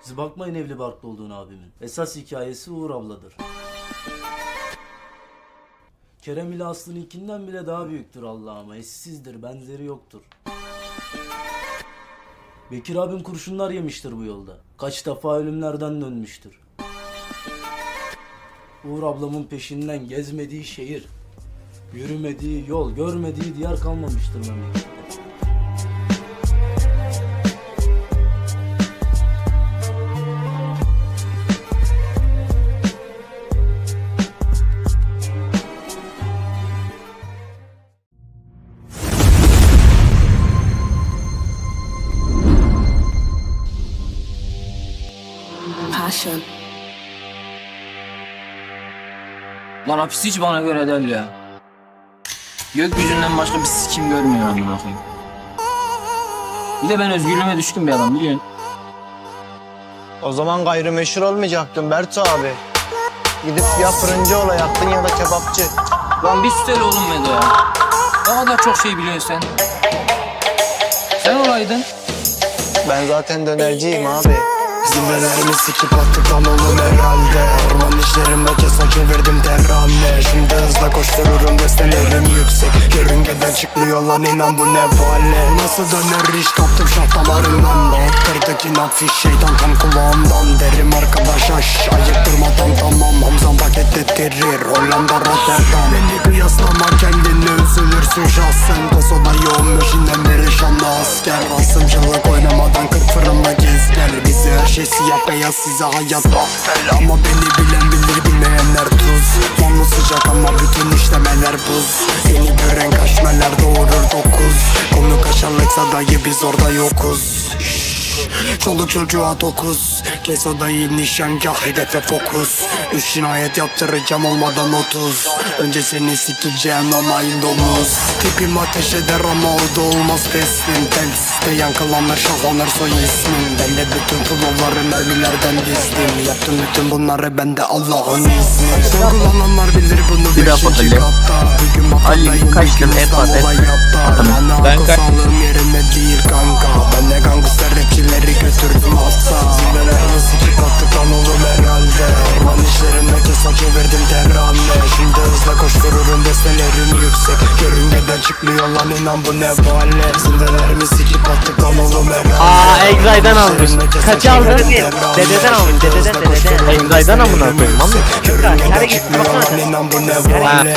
Siz bakmayın evli barklı olduğunu abimin. Esas hikayesi Uğur abladır. Kerem ile Aslı'nınkinden bile daha büyüktür Allah'ıma. Eşsizdir, benzeri yoktur. Bekir abim kurşunlar yemiştir bu yolda. Kaç defa ölümlerden dönmüştür. Uğur ablamın peşinden gezmediği şehir, yürümediği yol, görmediği diyar kalmamıştır memlekette. Passion. Lan hapis hiç bana göre değil ya. Gökyüzünden başka bir sikim görmüyor amına koyayım. Bir de ben özgürlüğüme düşkün bir adam biliyorsun. O zaman gayrimeşhur olmayacaktın Bert abi. Gidip ya fırıncı olacaktın ya da kebapçı. Lan bir süteli oğlum Medo ya. Ne kadar çok şey biliyorsun sen. Sen olaydın. Ben zaten dönerciyim abi. Zirvelerimi sikip attık lan oğlum herhalde. Orman işlerinde kesa çevirdim terane Şimdi hızla koştururum bestelerim yüksek. Yörüngeden çıkmıyor lan inan bu ne vale. Nasıl döner iş kaptım şah damarından Attırdık inat fiş şeytan tam kulağımdan. Derim arkadaş aş ayıktırmadan tamam. Hamzam paketlettirir Hollanda Rotterdam. Beni kıyaslama kendini üzülürsün şahsen. Kosoda yoğun peşinden beri şanlı asker. Asımcılık oynamadan kırk siyah beyaz size hayat mahvel Ama beni bilen bilir bilmeyenler tuz. Yalnız sıcak ama bütün işlemeler buz. Seni gören kaşmeler doğurur dokuz. Konu kaşarlıksa dayı biz orada yokuz Çoluk çocuğa dokuz Kes odayı nişangah hedefe fokus. Üç cinayet yaptıracağım olmadan otuz. Önce seni sikeceğim ama domuz Tipim ateş eder ama o da olmaz peslim Telsizde yankılanır şahlanır soy ismim. Ben de bütün flowlarım ölülerden dizdim. Yaptım bütün bunları ben de Allah'ın izni Sorgulananlar bilir bunu Bir daha Bugün Ali, kaç lira et. Ben akıl Çıkmıyor lan inan bu ne vale Zirvelerimi sikip attık oğlum herhalde Aa, Exay'dan almış. Kaça aldın? Dededen almış, dededen, dededen. Exay'dan amına koyayım, amına. Kere git, baksana. ne vale